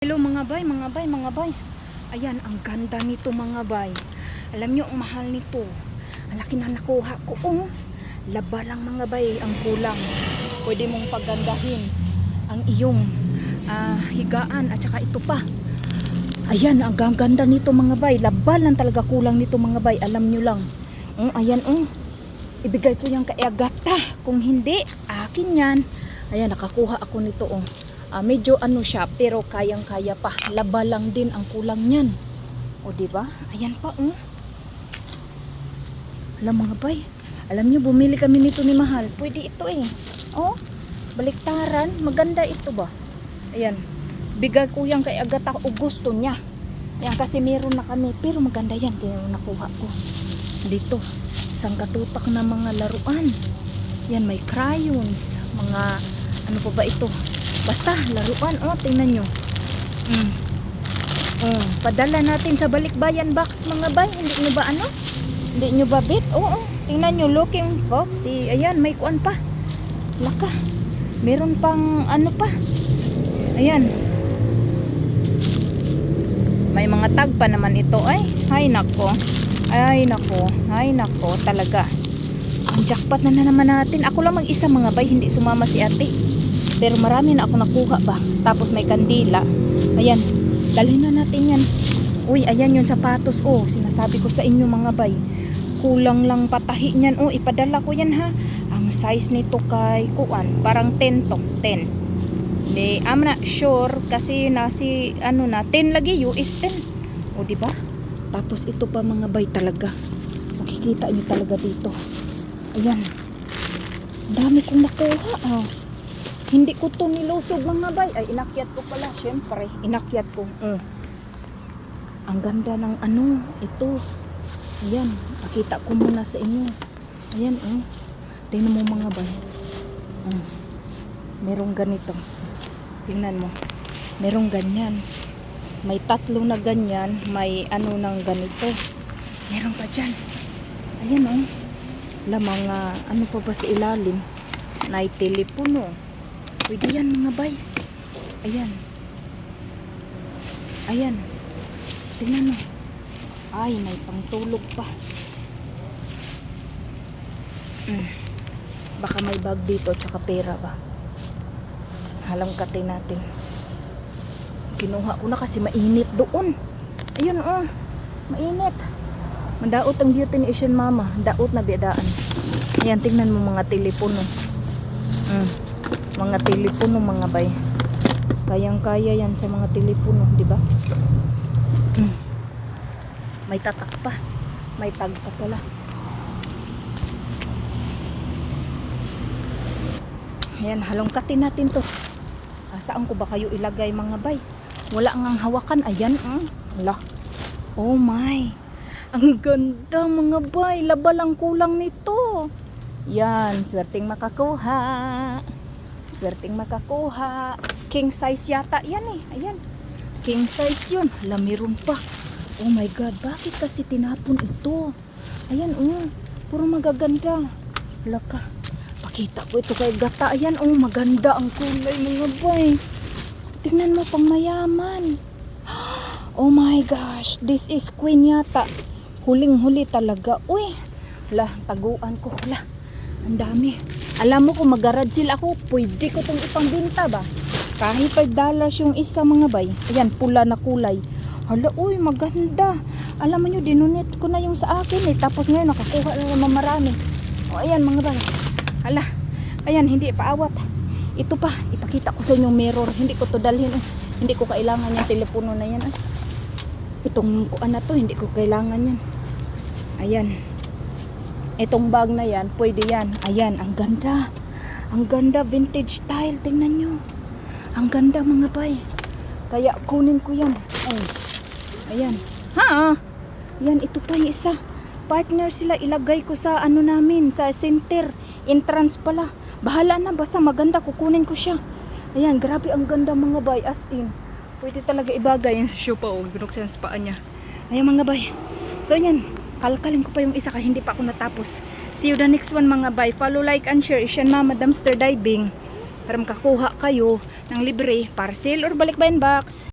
Hello mga bay, mga bay, mga bay. Ayan, ang ganda nito mga bay. Alam nyo, ang mahal nito. Ang laki na nakuha ko. Oh, laba lang mga bay ang kulang. Pwede mong pagandahin ang iyong ah, higaan at saka ito pa. Ayan, ang ganda nito mga bay. Laba lang talaga kulang nito mga bay. Alam nyo lang. Oh, ayan, oh. Ibigay ko yung kay Agata. Kung hindi, akin yan. Ayan, nakakuha ako nito, oh. Ah, medyo ano siya, pero kayang-kaya pa. Laba lang din ang kulang niyan. O, di ba? Ayan pa, oh. Alam mga bay, alam niyo bumili kami nito ni Mahal. Pwede ito eh. Oh, baliktaran. Maganda ito ba? Ayan. Bigay ko yan kay Agata o gusto niya. Ayan, kasi meron na kami. Pero maganda yan. Mo, nakuha ko. Dito. Isang katutak na mga laruan. Yan, may crayons. Mga, ano pa ba ito? Basta, laruan. Oh, tingnan nyo. Mm. Oh, padala natin sa balikbayan box mga bay. Hindi nyo ba ano? Hindi nyo ba bit? Oo, tingnan nyo. Looking foxy. Ayan, may kuan pa. Laka. Meron pang ano pa. Ayan. May mga tag pa naman ito. Ay, hay nako. Ay nako. Ay nako. Talaga. Ang jackpot na, na naman natin. Ako lang mag-isa mga bay. Hindi sumama si ate. Pero marami na ako nakuha ba. Tapos may kandila. Ayan. Dalhin na natin yan. Uy, ayan yung sapatos. Oh, sinasabi ko sa inyo mga bay. Kulang lang patahi niyan. Oh, ipadala ko yan ha. Ang size nito kay kuan, parang 10 to. 10. Di, I'm not sure kasi nasi ano na 10 lagi US 10. O di ba? Tapos ito pa mga bay talaga. Makikita niyo talaga dito. Ayan. Dami kong nakuha ah. Hindi ko to nilusog mga bay. Ay, inakyat ko pala. Siyempre, inakyat ko. Mm. Ang ganda ng ano, ito. Ayan, pakita ko muna sa inyo. Ayan, oh. Tingnan mo mga bay. Mm. Merong ganito. Tingnan mo. Merong ganyan. May tatlo na ganyan. May ano ng ganito. Meron pa dyan. Ayan, oh. La mga, ano pa ba sa ilalim? Na telepono. Pwede yan mga bay. Ayan. Ayan. Tingnan mo. Ay, may pangtulog pa. Mm. Baka may bag dito tsaka pera ba. Halangkatin natin. Kinuha ko na kasi mainit doon. Ayun oh. Mainit. Mandaot ang beauty ni Asian Mama. Daot na biadaan. Ayan, tingnan mo mga telepono. Mm. Mga telepono mga bay. Kayang-kaya yan sa mga telepono, di ba? Mm. May tatak pa. May tag pa pala. Ayan, halongkatin natin to. Ah, saan ko ba kayo ilagay mga bay? Wala ngang hawakan. Ayan, mm. Wala. Oh my. Ang ganda mga bay. Laba lang kulang nito. Yan, swerteng makakuha. Swerteng makakuha. King size yata yan eh. Ayan. King size yun. Hala, meron pa. Oh my God, bakit kasi tinapon ito? Ayan, oh. Puro magaganda. Laka. Pakita ko ito kay gata. Ayan, oh. Maganda ang kulay mga bay. Tingnan mo, pang mayaman. Oh my gosh. This is queen yata. Huling-huli talaga. Uy. Hala, taguan ko. Hala. Ang dami. Alam mo kung mag-garage sila ako, pwede ko itong ipangbinta ba? Kahit 5 dollars yung isa mga bay. Ayan, pula na kulay. Hala, uy, maganda. Alam mo nyo, dinunit ko na yung sa akin eh. Tapos ngayon, nakakuha na naman marami. O, ayan mga bay. Hala, ayan, hindi paawat. Ito pa, ipakita ko sa inyo mirror. Hindi ko to dalhin. eh. Hindi ko kailangan yung telepono na yan. ah. Itong kuan na to, hindi ko kailangan yan. Ayan. Itong bag na yan, pwede yan. Ayan, ang ganda. Ang ganda, vintage style. Tingnan nyo. Ang ganda mga bay. Kaya kunin ko yan. Oh. Ayan. Ha? Yan, ito pa yung isa. Partner sila, ilagay ko sa ano namin, sa center. Entrance pala. Bahala na, basta maganda, kukunin ko siya. Ayan, grabe ang ganda mga bay, as in. Pwede talaga ibagay yan sa shoe pa, oh. Binuksan sa paa niya. Ayan mga bay. So yan, kalkalin ko pa yung isa kaya hindi pa ako natapos. See you the next one mga bay. Follow, like, and share. Isyan Mama Dumpster Diving. Para makakuha kayo ng libre, parcel or balikbayan box.